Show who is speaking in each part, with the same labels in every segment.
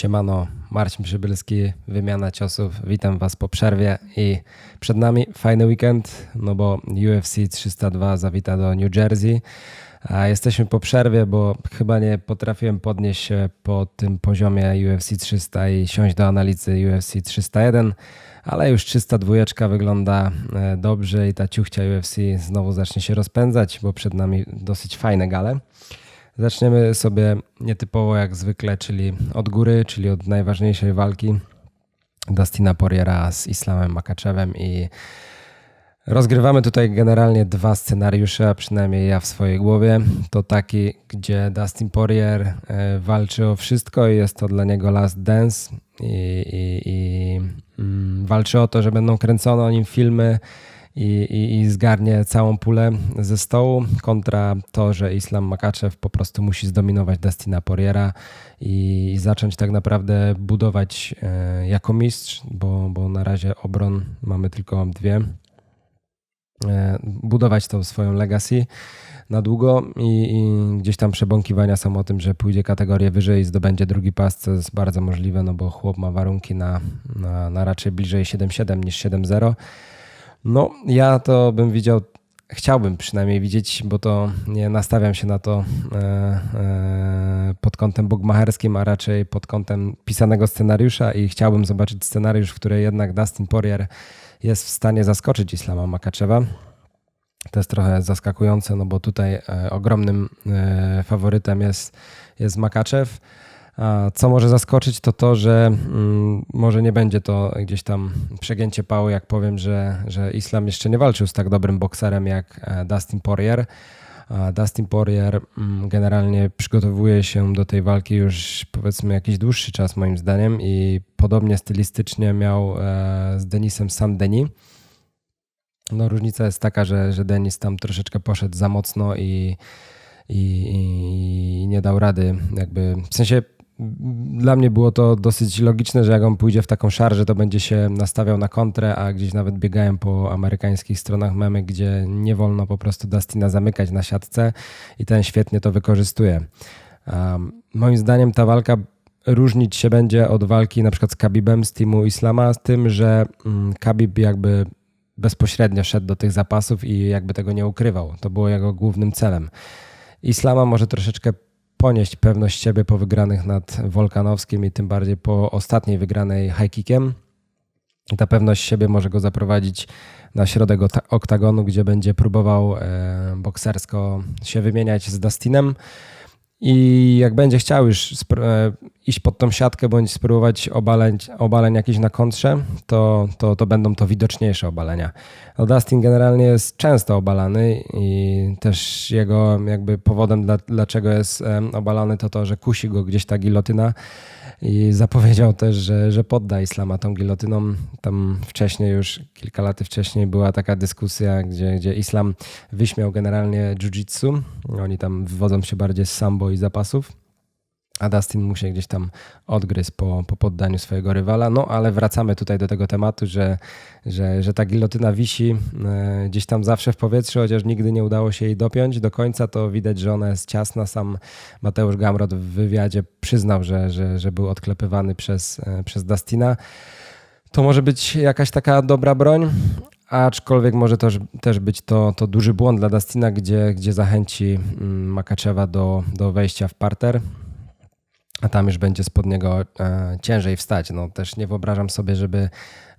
Speaker 1: Siemano, Marcin Przybylski, wymiana ciosów. Witam Was po przerwie i przed nami fajny weekend, no bo UFC 302 zawita do New Jersey. A jesteśmy po przerwie, bo chyba nie potrafiłem podnieść się po tym poziomie UFC 300 i siąść do analizy UFC 301, ale już 302 wygląda e, dobrze i ta ciuchcia UFC znowu zacznie się rozpędzać, bo przed nami dosyć fajne gale. Zaczniemy sobie nietypowo jak zwykle, czyli od góry, czyli od najważniejszej walki Dustina Poiriera z Islamem Makaczewem i rozgrywamy tutaj generalnie dwa scenariusze, a przynajmniej ja w swojej głowie. To taki, gdzie Dustin Poirier e, walczy o wszystko i jest to dla niego last dance i, i, i mm, walczy o to, że będą kręcone o nim filmy, i, i, i zgarnie całą pulę ze stołu kontra to, że Islam Makaczew po prostu musi zdominować Destina Poriera i, i zacząć tak naprawdę budować e, jako mistrz, bo, bo na razie obron mamy tylko dwie. E, budować tą swoją legacy na długo i, i, gdzieś tam przebąkiwania są o tym, że pójdzie kategorię wyżej i zdobędzie drugi pas, co jest bardzo możliwe, no bo chłop ma warunki na, na, na raczej bliżej 7-7 niż 7-0. No, ja to bym widział, chciałbym przynajmniej widzieć, bo to nie nastawiam się na to e, e, pod kątem bogmacherskim, a raczej pod kątem pisanego scenariusza i chciałbym zobaczyć scenariusz, w którym jednak Dustin Poirier jest w stanie zaskoczyć Islama Makaczewa. To jest trochę zaskakujące, no bo tutaj e, ogromnym faworytem jest, jest Makaczew. Co może zaskoczyć, to to, że mm, może nie będzie to gdzieś tam przegięcie pały, jak powiem, że, że Islam jeszcze nie walczył z tak dobrym bokserem jak e, Dustin Poirier. Dustin Poirier mm, generalnie przygotowuje się do tej walki już powiedzmy jakiś dłuższy czas moim zdaniem i podobnie stylistycznie miał e, z Denisem Saint-Denis. No różnica jest taka, że, że Denis tam troszeczkę poszedł za mocno i, i, i nie dał rady jakby, w sensie dla mnie było to dosyć logiczne, że jak on pójdzie w taką szarżę, to będzie się nastawiał na kontrę, a gdzieś nawet biegałem po amerykańskich stronach memy, gdzie nie wolno po prostu Dustina zamykać na siatce i ten świetnie to wykorzystuje. Um, moim zdaniem ta walka różnić się będzie od walki na przykład z Kabibem z teamu Islama, z tym, że um, Kabib jakby bezpośrednio szedł do tych zapasów i jakby tego nie ukrywał. To było jego głównym celem. Islama może troszeczkę ponieść pewność siebie po wygranych nad Wolkanowskim i tym bardziej po ostatniej wygranej high kickiem. Ta pewność siebie może go zaprowadzić na środek oktagonu, gdzie będzie próbował e, boksersko się wymieniać z Dustinem. I jak będzie chciał już e, iść pod tą siatkę bądź spróbować obaleń, obaleń jakieś na kontrze, to, to, to będą to widoczniejsze obalenia. No Dustin generalnie jest często obalany i też jego jakby powodem, dla, dlaczego jest obalany, to to, że kusi go gdzieś ta gilotyna i zapowiedział też, że, że podda Islama tą gilotyną. Tam wcześniej, już kilka lat wcześniej była taka dyskusja, gdzie, gdzie Islam wyśmiał generalnie jiu-jitsu. Oni tam wywodzą się bardziej z sambo i zapasów a Dustin mu się gdzieś tam odgryzł po, po poddaniu swojego rywala. No ale wracamy tutaj do tego tematu, że, że, że ta gilotyna wisi e, gdzieś tam zawsze w powietrzu, chociaż nigdy nie udało się jej dopiąć do końca, to widać, że ona jest ciasna. Sam Mateusz Gamrot w wywiadzie przyznał, że, że, że był odklepywany przez, e, przez Dustina. To może być jakaś taka dobra broń, aczkolwiek może też, też być to, to duży błąd dla Dustina, gdzie, gdzie zachęci mm, Makaczewa do, do wejścia w parter a tam już będzie spod niego e, ciężej wstać. No też nie wyobrażam sobie, żeby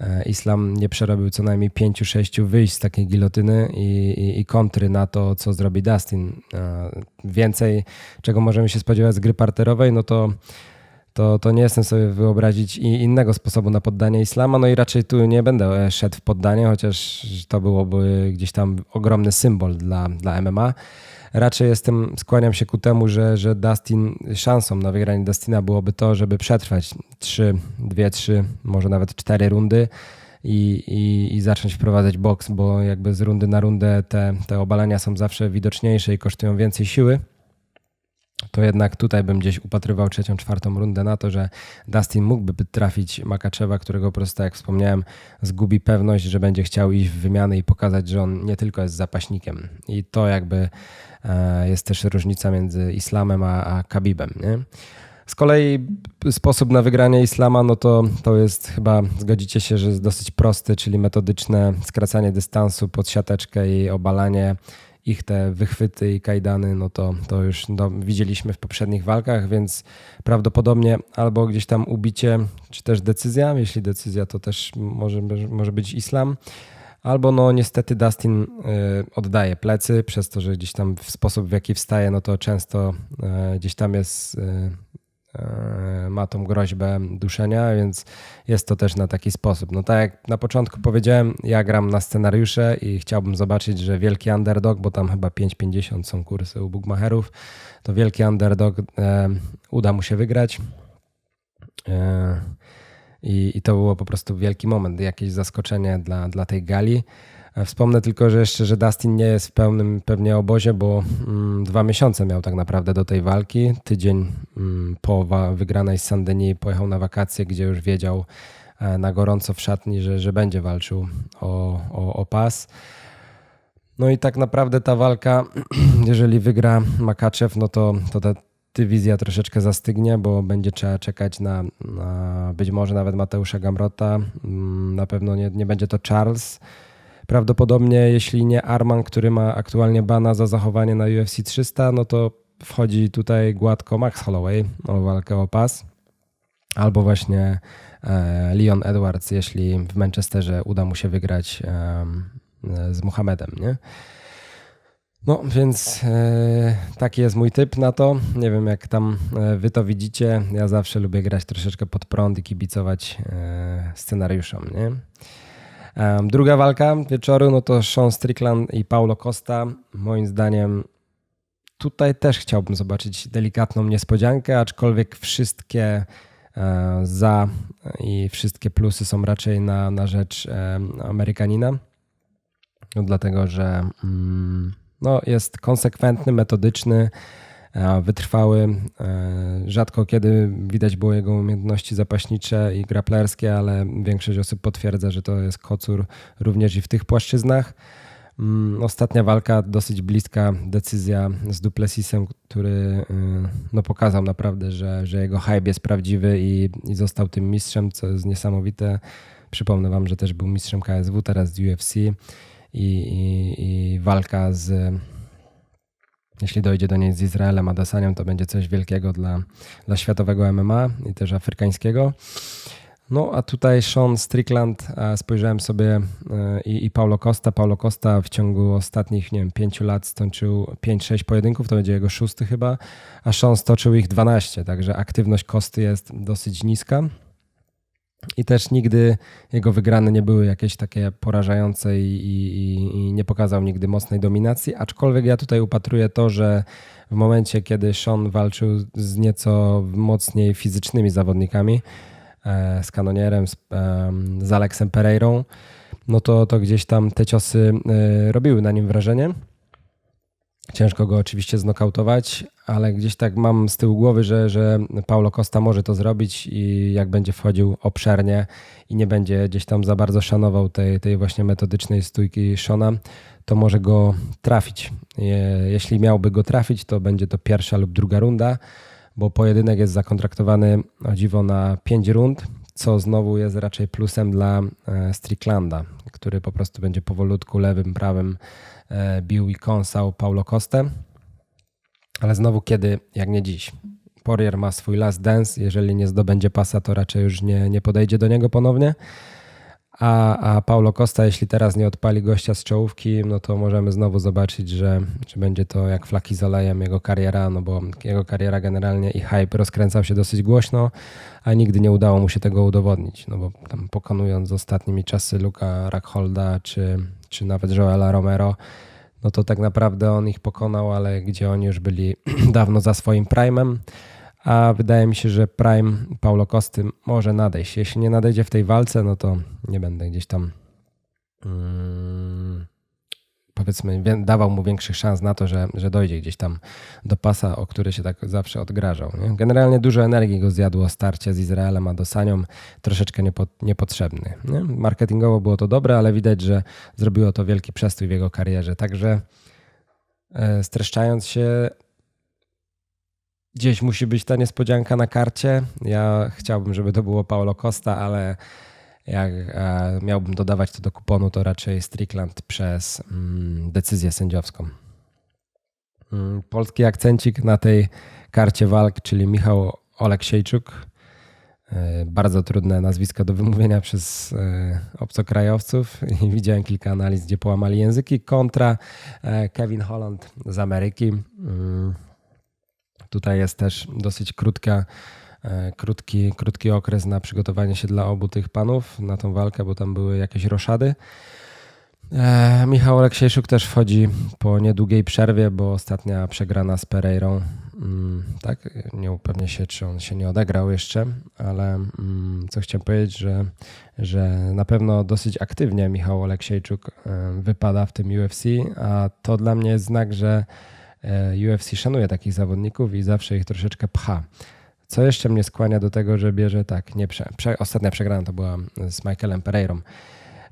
Speaker 1: e, islam nie przerobił co najmniej pięciu, sześciu wyjść z takiej gilotyny i, i, i kontry na to, co zrobi Dustin. E, więcej, czego możemy się spodziewać z gry parterowej, no to to, to nie jestem sobie wyobrazić innego sposobu na poddanie islama. No i raczej tu nie będę szedł w poddanie, chociaż to byłoby gdzieś tam ogromny symbol dla, dla MMA raczej jestem, skłaniam się ku temu, że, że Dustin, szansą na wygranie Dustina byłoby to, żeby przetrwać 3, 2, 3, może nawet 4 rundy i, i, i zacząć wprowadzać boks, bo jakby z rundy na rundę te, te obalenia są zawsze widoczniejsze i kosztują więcej siły to jednak tutaj bym gdzieś upatrywał trzecią, czwartą rundę na to, że Dustin mógłby trafić Makaczewa, którego po prostu, jak wspomniałem, zgubi pewność, że będzie chciał iść w wymiany i pokazać, że on nie tylko jest zapaśnikiem. I to jakby e, jest też różnica między Islamem a, a Kabibem. Nie? Z kolei sposób na wygranie islama, no to, to jest chyba, zgodzicie się, że jest dosyć prosty, czyli metodyczne skracanie dystansu pod siateczkę i obalanie ich te wychwyty i kajdany, no to, to już no, widzieliśmy w poprzednich walkach, więc prawdopodobnie albo gdzieś tam ubicie, czy też decyzja, jeśli decyzja to też może, może być islam, albo no niestety Dustin y, oddaje plecy przez to, że gdzieś tam w sposób w jaki wstaje, no to często y, gdzieś tam jest y, ma tą groźbę duszenia, więc jest to też na taki sposób. No tak jak na początku powiedziałem, ja gram na scenariusze i chciałbym zobaczyć, że wielki underdog, bo tam chyba 5,50 są kursy u bookmacherów, to wielki underdog e, uda mu się wygrać. E, i, I to było po prostu wielki moment, jakieś zaskoczenie dla, dla tej gali. Wspomnę tylko, że jeszcze, że Dustin nie jest w pełnym pewnie obozie, bo mm, dwa miesiące miał tak naprawdę do tej walki. Tydzień mm, po wygranej z Sandeni pojechał na wakacje, gdzie już wiedział e, na gorąco w szatni, że, że będzie walczył o, o, o pas. No i tak naprawdę ta walka, jeżeli wygra Makaczew, no to, to ta dywizja troszeczkę zastygnie, bo będzie trzeba czekać na, na być może nawet Mateusza Gamrota. Mm, na pewno nie, nie będzie to Charles Prawdopodobnie, jeśli nie Arman, który ma aktualnie bana za zachowanie na UFC 300, no to wchodzi tutaj gładko Max Holloway o walkę o pas. Albo właśnie e, Leon Edwards, jeśli w Manchesterze uda mu się wygrać e, z Muhammedem, nie? No, więc e, taki jest mój typ na to. Nie wiem, jak tam wy to widzicie. Ja zawsze lubię grać troszeczkę pod prąd i kibicować scenariuszom, nie? Druga walka wieczoru no to Sean Strickland i Paulo Costa. Moim zdaniem tutaj też chciałbym zobaczyć delikatną niespodziankę, aczkolwiek wszystkie e, za i wszystkie plusy są raczej na, na rzecz Amerykanina. No, dlatego, że mm, no, jest konsekwentny, metodyczny, wytrwały. E, rzadko kiedy widać było jego umiejętności zapaśnicze i graplerskie, ale większość osób potwierdza, że to jest kocur również i w tych płaszczyznach. Mm, ostatnia walka, dosyć bliska decyzja z Duplessisem, który y, no, pokazał naprawdę, że, że jego hype jest prawdziwy i, i został tym mistrzem, co jest niesamowite. Przypomnę Wam, że też był mistrzem KSW, teraz UFC i, i, i walka z jeśli dojdzie do niej z Izraelem Adesanią, to będzie coś wielkiego dla, dla światowego MMA i też afrykańskiego. No a tutaj Sean Strickland, spojrzałem sobie e, i, i Paulo Costa. Paulo Costa w ciągu ostatnich, nie wiem, pięciu lat stoczył 5-6 pojedynków, to będzie jego szósty chyba, a Sean stoczył ich 12, także aktywność Kosty jest dosyć niska. I też nigdy jego wygrane nie były jakieś takie porażające i, i, i, nie pokazał nigdy mocnej dominacji. Aczkolwiek ja tutaj upatruję to, że w momencie, kiedy Sean walczył z nieco mocniej fizycznymi zawodnikami, e, z kanonierem, z, z Alexem Pereirą, no to, to gdzieś tam te ciosy e, robiły na nim wrażenie. Ciężko go oczywiście znokautować, ale gdzieś tak mam z tyłu głowy, że, że Paulo Costa może to zrobić i jak będzie wchodził obszernie i nie będzie gdzieś tam za bardzo szanował tej, tej właśnie metodycznej stójki Shona, to może go trafić. Jeśli miałby go trafić, to będzie to pierwsza lub druga runda, bo pojedynek jest zakontraktowany o dziwo na 5 rund, co znowu jest raczej plusem dla e, Stricklanda, który po prostu będzie powolutku lewym, prawym e, bił i kąsał Paulo Costę. Ale znowu kiedy, jak nie dziś. Poirier ma swój last dance, jeżeli nie zdobędzie pasa, to raczej już nie, nie podejdzie do niego ponownie. A, a Paulo Costa, jeśli teraz nie odpali gościa z czołówki, no to możemy znowu zobaczyć, że, że będzie to jak flaki z olejem jego kariera, no bo jego kariera generalnie i hype rozkręcał się dosyć głośno, a nigdy nie udało mu się tego udowodnić, no bo tam pokonując ostatnimi czasy Luka Rackholda czy, czy nawet Joela Romero, no to tak naprawdę on ich pokonał, ale gdzie oni już byli dawno za swoim primem a wydaje mi się, że prime Paulo Kosty może nadejść. Jeśli nie nadejdzie w tej walce, no to nie będę gdzieś tam hmm, powiedzmy dawał mu większych szans na to, że, że dojdzie gdzieś tam do pasa, o który się tak zawsze odgrażał. Nie? Generalnie dużo energii go zjadło starcie z Izraelem, a do Sanią troszeczkę niepo, niepotrzebny. Nie? Marketingowo było to dobre, ale widać, że zrobiło to wielki przestój w jego karierze. Także e, streszczając się, gdzieś musi być ta niespodzianka na karcie. Ja chciałbym, żeby to było Paulo Costa, ale jak e, miałbym dodawać to do kuponu, to raczej Strickland przez mm, decyzję sędziowską. Mm, polski akcencik na tej karcie walk, czyli Michał Oleksiejczuk. E, bardzo trudne nazwisko do wymówienia przez e, obcokrajowców widziałem kilka analiz, gdzie połamali języki. Kontra Kevin Holland z Ameryki. Tutaj jest też dosyć krótka E, krótki, krótki okres na przygotowanie się dla obu tych panów na tą walkę, bo tam były jakieś roszady. E, Michał Aleksiejczuk też wchodzi po niedługiej przerwie, bo ostatnia przegrana z Pereirą. Mm, tak, nie upewnię się, czy on się nie odegrał jeszcze, ale mm, co chciałem powiedzieć, że, że na pewno dosyć aktywnie Michał Aleksiejczuk e, wypada w tym UFC, a to dla mnie jest znak, że UFC szanuje takich zawodników i zawsze ich troszeczkę pcha. Co jeszcze mnie skłania do tego, że bierze tak, nie prze, prze, ostatnia przegrana to była z Michaelem Pereirą.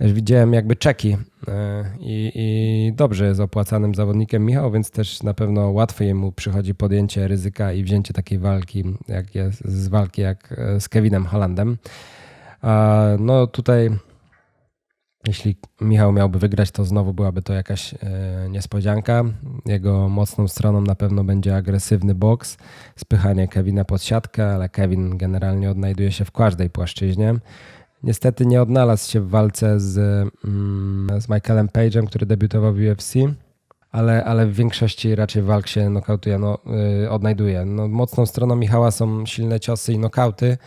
Speaker 1: Widziałem jakby czeki e, i, i, dobrze jest opłacanym zawodnikiem Michał, więc też na pewno łatwiej mu przychodzi podjęcie ryzyka i wzięcie takiej walki, jak jest, z walki jak e, z Kevinem Hollandem. No tutaj jeśli Michał miałby wygrać, to znowu byłaby to jakaś e, niespodzianka. Jego mocną stroną na pewno będzie agresywny boks, spychanie Kevina pod siatkę, ale Kevin generalnie odnajduje się w każdej płaszczyźnie. Niestety nie odnalazł się w walce z, mm, z Michaelem Page'em, który debiutował w UFC, ale, ale w większości raczej walk się nokautuje, no, yy, odnajduje. No, mocną stroną Michała są silne ciosy i nokauty,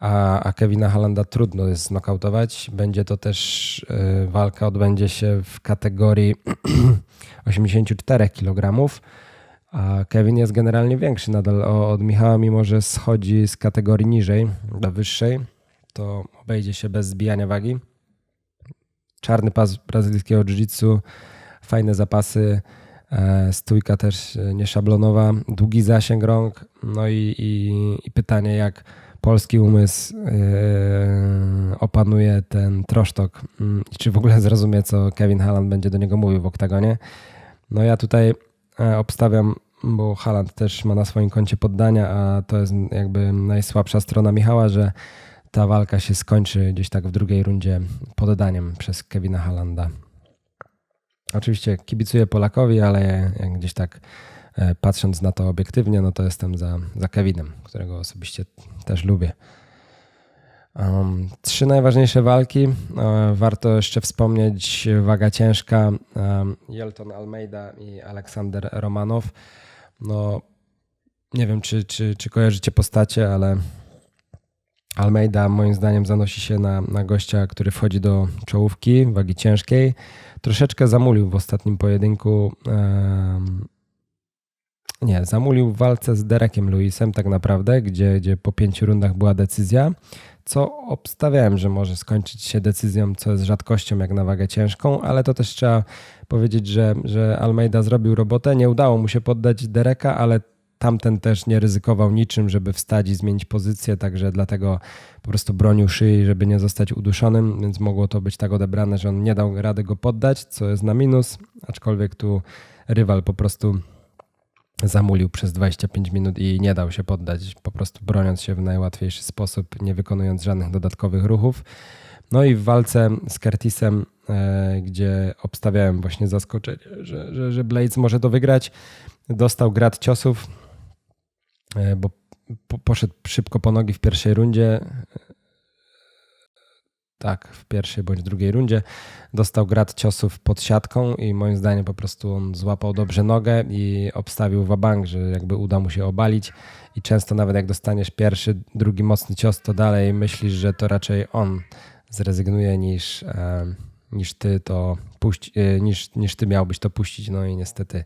Speaker 1: a, a Kevina Hollanda trudno jest znokautować. Będzie to też y, walka, odbędzie się w kategorii 84 kg. A Kevin jest generalnie większy nadal od Michała, mimo że schodzi z kategorii niżej do wyższej, to obejdzie się bez zbijania wagi. Czarny pas brazylijskiego jiu-jitsu, fajne zapasy, e, stójka też nieszablonowa, długi zasięg rąk. No i, i, i pytanie, jak polski umysł yy, opanuje ten trosztok mm, czy w ogóle zrozumie, co Kevin Halland będzie do niego mówił w oktagonie. No ja tutaj e, obstawiam, bo Halland też ma na swoim koncie poddania, a to jest jakby najsłabsza strona Michała, że ta walka się skończy gdzieś tak w drugiej rundzie poddaniem przez Kevina Halanda. Oczywiście kibicuję Polakowi, ale jak gdzieś tak E, patrząc na to obiektywnie, no to jestem za, za Kevinem, którego osobiście też lubię. Um, trzy najważniejsze walki. E, warto jeszcze wspomnieć waga ciężka. Um, Jelton Almeida i Aleksander Romanow. No, nie wiem, czy, czy, czy kojarzycie postacie, ale Almeida moim zdaniem zanosi się na, na gościa, który wchodzi do czołówki wagi ciężkiej. Troszeczkę zamulił w ostatnim pojedynku. Um, nie, zamulił w walce z Derekiem Lewisem tak naprawdę, gdzie, gdzie po pięciu rundach była decyzja, co obstawiałem, że może skończyć się decyzją, co jest rzadkością jak na wagę ciężką, ale to też trzeba powiedzieć, że, że Almeida zrobił robotę. Nie udało mu się poddać Dereka, ale tamten też nie ryzykował niczym, żeby wstać i zmienić pozycję, także dlatego po prostu bronił szyi, żeby nie zostać uduszonym, więc mogło to być tak odebrane, że on nie dał rady go poddać, co jest na minus, aczkolwiek tu rywal po prostu zamulił przez 25 minut i nie dał się poddać, po prostu broniąc się w najłatwiejszy sposób, nie wykonując żadnych dodatkowych ruchów. No i w walce z Curtisem, e, gdzie obstawiałem właśnie zaskoczenie, że, że, że Blades może to wygrać, dostał grad ciosów, e, bo poszedł szybko po nogi w pierwszej rundzie, tak, w pierwszej bądź drugiej rundzie. Dostał grad ciosów pod siatką i moim zdaniem po prostu on złapał dobrze nogę i obstawił wabank, że jakby uda mu się obalić i często nawet jak dostaniesz pierwszy, drugi mocny cios, to dalej myślisz, że to raczej on zrezygnuje niż, e, niż ty to puści, e, niż, niż ty miałbyś to puścić. No i niestety,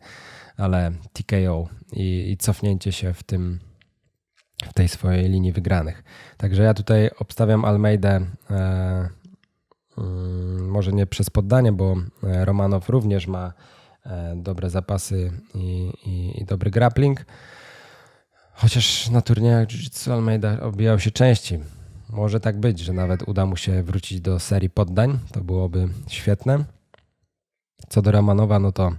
Speaker 1: ale TKO i, i cofnięcie się w tym w tej swojej linii wygranych. Także ja tutaj obstawiam Almeidę e, mm, może nie przez poddanie, bo e, Romanow również ma e, dobre zapasy i, i, i dobry grappling. Chociaż na turniejach Jiu-Jitsu Almeida obijał się częściej. Może tak być, że nawet uda mu się wrócić do serii poddań. To byłoby świetne. Co do Romanowa, no to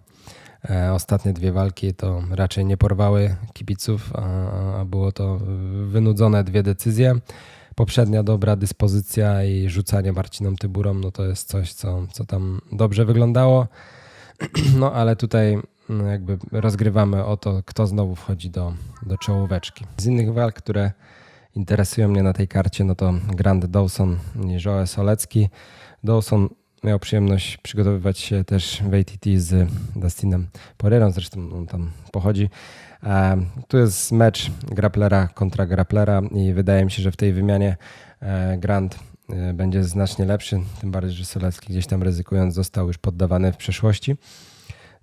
Speaker 1: Ostatnie dwie walki to raczej nie porwały kibiców, a było to wynudzone dwie decyzje. Poprzednia dobra dyspozycja i rzucanie Marciną Tyburą, no to jest coś, co, co tam dobrze wyglądało. No ale tutaj mm, jakby rozgrywamy o to, kto znowu wchodzi do, do czołóweczki. Z innych walk, które interesują mnie na tej karcie, no to Grand Dawson i Joe Solecki. Dawson miał przyjemność przygotowywać się też w ATT z Dustinem Poirierą, zresztą on tam pochodzi. E, Tu jest mecz grapplera kontra grapplera i wydaje mi się, że w tej wymianie e, Grand e, będzie znacznie lepszy, tym bardziej, że Solecki gdzieś tam ryzykując został już poddawany w przeszłości.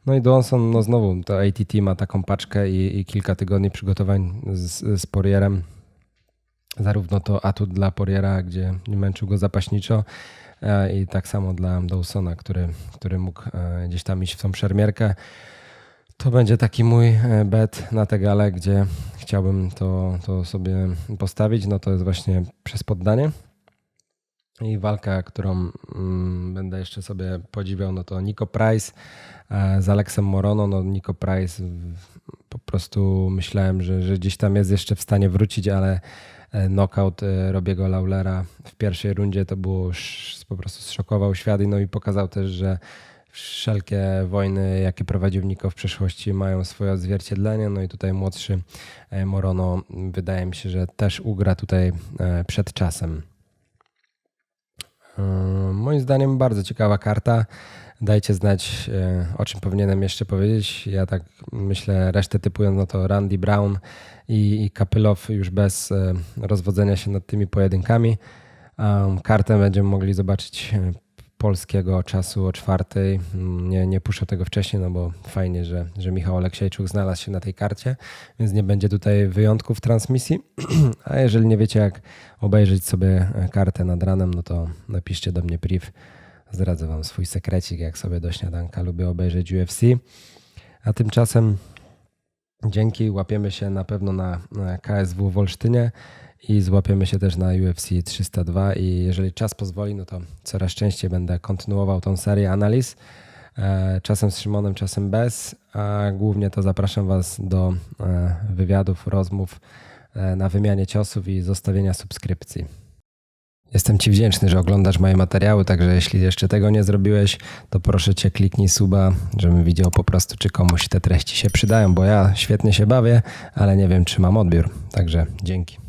Speaker 1: No i Dawson, no znowu to ATT ma taką paczkę i, i kilka tygodni przygotowań z, z Poirierem. Zarówno to atut dla Poiriera, gdzie nie męczył go zapaśniczo i tak samo dla Dawsona, który, który mógł e, gdzieś tam iść w tą szermierkę. To będzie taki mój e, bet na tę galę, gdzie chciałbym to, to sobie postawić. No to jest właśnie przez poddanie. I walka, którą mm, będę jeszcze sobie podziwiał, no to Nico Price e, z Alexem Morono. No Nico Price prostu myślałem, że, że gdzieś tam jest jeszcze w stanie wrócić, ale e, knockout e, Robiego Laulera w pierwszej rundzie to było po prostu zszokował świat no i pokazał też, że wszelkie wojny, jakie prowadził Niko w przeszłości mają swoje odzwierciedlenie. No i tutaj młodszy e, Morono wydaje mi się, że też ugra tutaj przed czasem. Moim zdaniem bardzo ciekawa karta. Dajcie znać, yy, o czym powinienem jeszcze powiedzieć. Ja tak myślę, resztę typując, no to Randy Brown i, i Kapylow już bez yy, rozwodzenia się nad tymi pojedynkami. Kartę będziemy mogli zobaczyć yy, polskiego czasu o czwartej. Nie, nie puszczę tego wcześniej, no bo fajnie, że, że Michał Aleksiejczuk znalazł się na tej karcie, więc nie będzie tutaj wyjątków transmisji. A jeżeli nie wiecie, jak obejrzeć sobie kartę nad ranem, no to napiszcie do mnie priv. Zdradzę wam swój sekrecik, jak sobie do śniadanka lubię obejrzeć UFC. A tymczasem dzięki, łapiemy się na pewno na KSW w Olsztynie i złapiemy się też na UFC 302 i jeżeli czas pozwoli, no to coraz częściej będę kontynuował tą serię analiz. E, Czasem z Szymonem, czasem bez, a głównie to zapraszam Was do e, wywiadów, rozmów e, na wymianie ciosów i zostawienia subskrypcji. Jestem Ci wdzięczny, że oglądasz moje materiały, także jeśli jeszcze tego nie zrobiłeś, to proszę Cię kliknij suba, żebym widział po prostu, czy komuś te treści się przydają, bo ja świetnie się bawię, ale nie wiem, czy mam odbiór. Także dzięki.